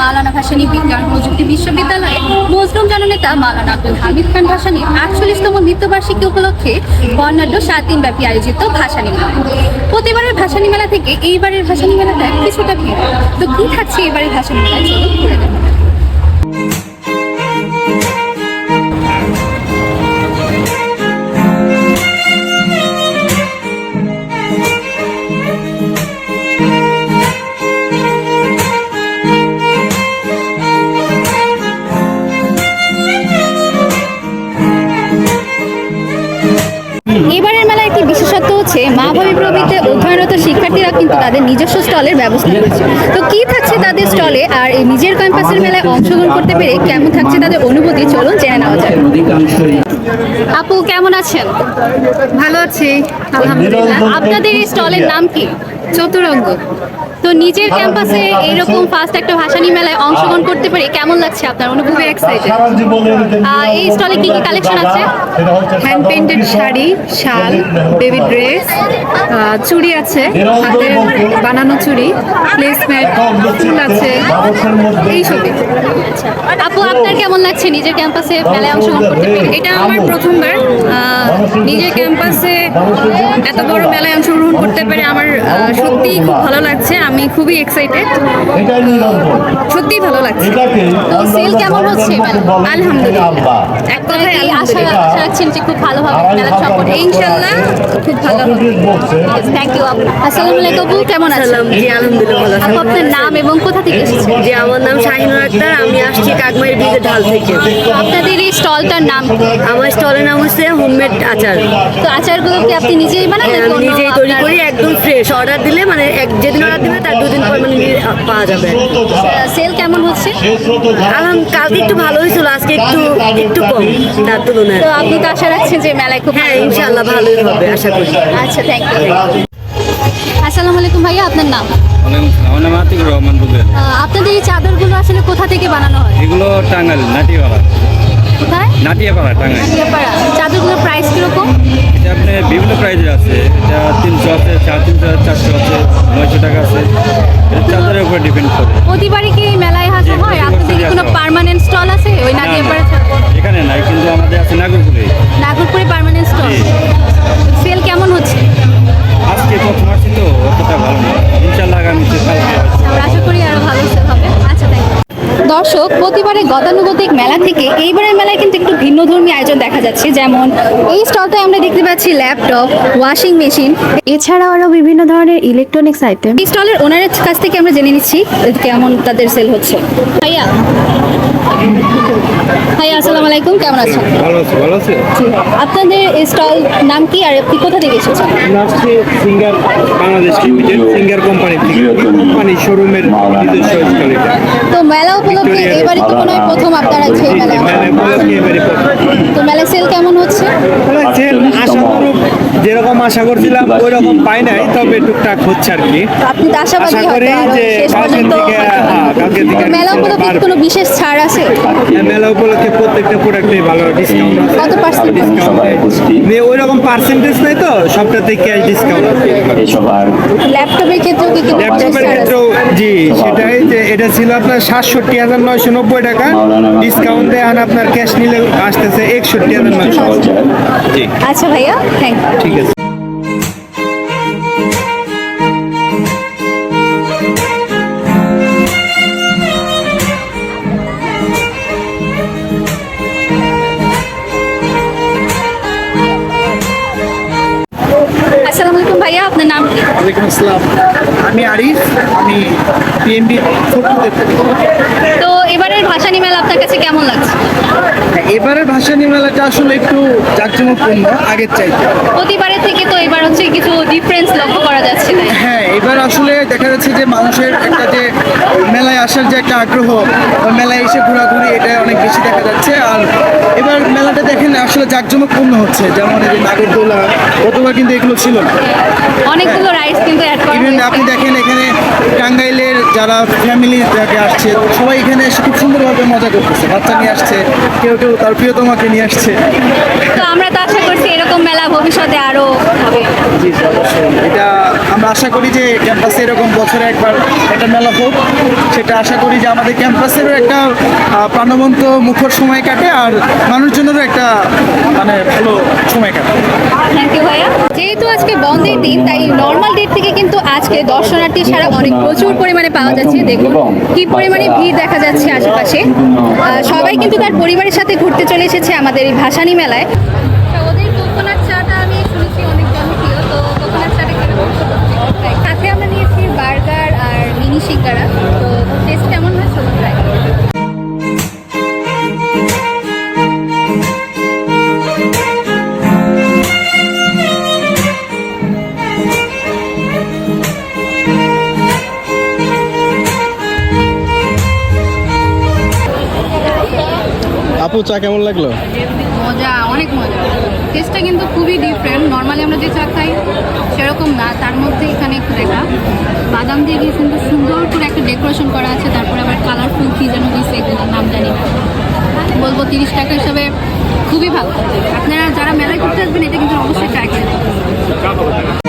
মাওলানা ভাসানী বিজ্ঞান প্রযুক্তি বিশ্ববিদ্যালয়ে মজরুম জননেতা মালানা আব্দুল হামিদ খান ভাসানীর আটচল্লিশতম মৃত্যুবার্ষিকী উপলক্ষে বর্ণাঢ্য সাত দিন ব্যাপী আয়োজিত ভাসানী মেলা। প্রতিবারের ভাসানী মেলা থেকে এইবারের ভাসানী মেলাটা কিছুটা ভিড়। তো কি থাকছে এবারের ভাসানী মেলায়? চলুন ঘুরে প্রবৃত্তে অধ্যয়নরত শিক্ষার্থীরা কিন্তু তাদের নিজস্ব স্টলের ব্যবস্থা করেছে। তো কি থাকছে তাদের স্টলে? আর এই নিজের ক্যাম্পাসের মেলায় অংশগ্রহণ করতে পেরে কেমন থাকছে তাদের অনুভূতি? চলুন জেনে নেওয়া যাক। আপু কেমন আছেন? ভালো আছি আলহামদুলিল্লাহ। আপনাদের এই স্টলের নাম কি? চতুরঙ্গ। তো নিজের ক্যাম্পাসে এরকম ফার্স্ট একটা ভাসানী মেলায় অংশগ্রহণ করতে পারি কেমন লাগছে আপনার অনুভূতি এক্সাইটেড এই স্টলে কি কি কালেকশন আছে? হ্যান্ড পেইন্টেড শাড়ি শাল বেবি ড্রেস চুড়ি আছে হাতের বানানো চুড়ি প্লেসম্যাট ফুল আছে এইসবই আপু আপনার কেমন লাগছে নিজের ক্যাম্পাসে মেলায় অংশগ্রহণ করতে পেরে? এটা আমার প্রথমবার। নিজের ক্যাম্পাসে এত বড় মেলায় অংশগ্রহণ করতে পেরে আমার সত্যিই খুব ভালো লাগছে। আমি খুবই এক্সাইটেড সত্যিই ভালো লাগছে। তো সেল কেমন হচ্ছে? আলহামদুলিল্লাহ। এক কথায় এই আশা রাখছেন যে খুব ভালো হবে মেলা সম্পর্কে ইনশাল্লাহ খুব ভালো হবে। থ্যাংক ইউ আপু আসসালামু আলাইকুম আপু কেমন আছেন? জি আলহামদুলিল্লাহ ভালো আপু আপনার নাম এবং কোথা থেকে এসেছেন? জি আমার নাম শাহিনুর আক্তার আমি আসছি কাকমাইয়ের ব্রিজের ঢাল থেকে। আপনাদের এই স্টলটার নাম আমার স্টলের নাম হচ্ছে হোমমেড আচার। তো আচারগুলো কি আপনি নিজেই বানান হ্যাঁ, আমি নিজেই তৈরি করি একদম ফ্রেশ অর্ডার দিলে মানে এক যেদিন অর্ডার দিবে তার দুদিন পর মানে নিয়ে পাওয়া যাবে। সেল কেমন হচ্ছে? আলহাম কালকে একটু ভালো হয়েছিল আজকে একটু একটু কম তার তুলনায়। তো আপনি তো আশা রাখছেন যে মেলায় খুব হ্যাঁ। ইনশাল্লাহ ভালোই হবে আশা করি। আচ্ছা থ্যাংক ইউ আসসালামু আলাইকুম ভাইয়া আপনার নাম? আমার নাম আতিকুর রহমান আপনাদের এই চাদরগুলো আসলে কোথা থেকে বানানো হয়? এগুলো টাঙ্গাইল নাটিয়াপাড়া কোথায়? নাটিয়াপাড়া টাঙ্গাইল। নাটিয়াপাড়া। চাদরগুলোর প্রাইস কীরকম? এটা আপনার বিভিন্ন প্রাইজের আছে। এটা তিনশো আছে সাড়ে তিনশো চারশো আছে নয়শো টাকা আছে। এটা চাদরের উপর ডিপেন্ড করে। প্রতিবারই কি মেলায় হাজার হয়? আপনাদের কি কোনো পার্মানেন্ট স্টল আছে? ওই নাটিয়াপাড়া এখানে নাই কিন্তু আমাদের আছে নাগরপুরে। নাগরপুরে দর্শক প্রতিবারে গতানুগতিক মেলা থেকে এইবারের মেলায় কিন্তু একটু ভিন্ন ধর্মী আয়োজন দেখা যাচ্ছে। যেমন এই স্টলটায় আমরা দেখতে পাচ্ছি ল্যাপটপ ওয়াশিং মেশিন। এছাড়াও আরও বিভিন্ন ধরনের ইলেকট্রনিক্স আইটেম এই স্টলের ওনারের কাছ থেকে আমরা জেনে নিচ্ছি কেমন তাদের সেল হচ্ছে। ভাইয়া। ভাইয়া আসসালামু আলাইকুম কেমন আছেন? ভালো আছে ভালো আছে। আপনাদের এই স্টল নাম কি আর আপনি কোথা থেকে এসেছেন? আসছে Singer Bangladesh limited Singer company থেকে। কোম্পানি। শোরুমের তো মেলা তো মনে হয় প্রথম আপনারা তো মেলায় সেল কেমন হচ্ছে? সেল আশানুরূপ যেরকম আশা করছিলাম ওই রকম পাই নাই তবে টুকটাক হচ্ছে আর কি। আপনি তো আশাবাদী হয়তো শেষ পর্যন্ত হ্যাঁ, মেলা উপলক্ষে কোনো বিশেষ ছাড় আছে? মেলা উপলক্ষে প্রত্যেকটা প্রোডাক্টে ভালো ডিসকাউন্ট কত পার্সেন্ট ডিসকাউন্ট ওই রকম পার্সেন্টেজ নাই তো সবটাতে ক্যাশ ডিসকাউন্ট আছে। ল্যাপটপের ক্ষেত্রেও কি ল্যাপটপের ক্ষেত্রেও জি সেটাই যে এটা ছিল আপনার সাতষট্টি হাজার নয়শো নব্বই টাকা। ডিসকাউন্ট দেয় আর আপনার ক্যাশ নিলে আসতেছে একষট্টি হাজার নয়শো। আচ্ছা ভাইয়া থ্যাংক ইউ ঠিক আছে। নাম কি? ওয়ালাইকুম আসসালাম। আমি আরিফ আমি পিএমবি তো এবারের ভাসানী মেলা আপনার কাছে কেমন লাগছে? এবারের ভাসানী মেলাটা আসলে একটু জাঁকজমকপূর্ণ আগের চাইতে। প্রতিবারের থেকে তো এবার হচ্ছে কিছু ডিফারেন্স লক্ষ্য করা যাচ্ছে হ্যাঁ এবার আসলে দেখা যাচ্ছে যে মানুষের একটা যে মেলায় আসার যে একটা আগ্রহ মেলায় এসে ঘোরাঘুরি এটা অনেক বেশি দেখা যাচ্ছে। আর এবার মেলাটা দেখেন আসলে জাঁকজমকপূর্ণ হচ্ছে যেমন এই যে নাগরদোলা গতবার কিন্তু এগুলো ছিল না। অনেকগুলো রাইডস কিন্তু অ্যাড করা ইভেন। আপনি দেখেন এখানে টাঙ্গাইলের যারা ফ্যামিলি যাকে আসছে সবাই এখানে এসে খুব সুন্দরভাবে মজা করতেছে। বাচ্চা নিয়ে আসছে কেউ কেউ তার প্রিয়তমাকে নিয়ে আসছে। তো আমরা তো আশা করছি এরকম মেলা ভবিষ্যতে আরও হবে। জি জি, অবশ্যই। এটা আমরা আশা করি যে ক্যাম্পাসে এরকম বছরে একবার একটা মেলা হোক। সেটা আশা করি যে আমাদের ক্যাম্পাসেরও একটা প্রাণবন্ত মুখর সময় কাটে আর মানুষজনেরও একটা মানে ভালো সময় কাটে। থ্যাংক ইউ ভাইয়া। যেহেতু আজকে বন্ধের দিন তাই নর্মাল ডেট থেকে কিন্তু আজকে দর্শনার্থী ছাড়া অনেক প্রচুর পরিমাণে পাওয়া যাচ্ছে। দেখুন কি পরিমাণে ভিড় দেখা যাচ্ছে আশেপাশে। সবাই কিন্তু তার পরিবারের সাথে ঘুরতে চলে এসেছে আমাদের এই ভাসানী মেলায়। চা কেমন লাগল? মজা, অনেক মজা। টেস্টটা কিন্তু খুবই ডিফারেন্ট নর্মালি আমরা যে চা খাই, সেরকম না। তার মধ্যে এখানে একটু দেখা। বাদাম দিয়ে গিয়ে কিন্তু সুন্দর করে একটা ডেকোরেশন করা আছে। তারপরে আবার কালারফুল কি যেন এগুলোর নাম জানি বলব তিরিশ টাকা হিসাবে খুবই ভালো। আপনারা যারা মেলায় করতে আসবেন, এটা কিন্তু অবশ্যই ট্রাই করবেন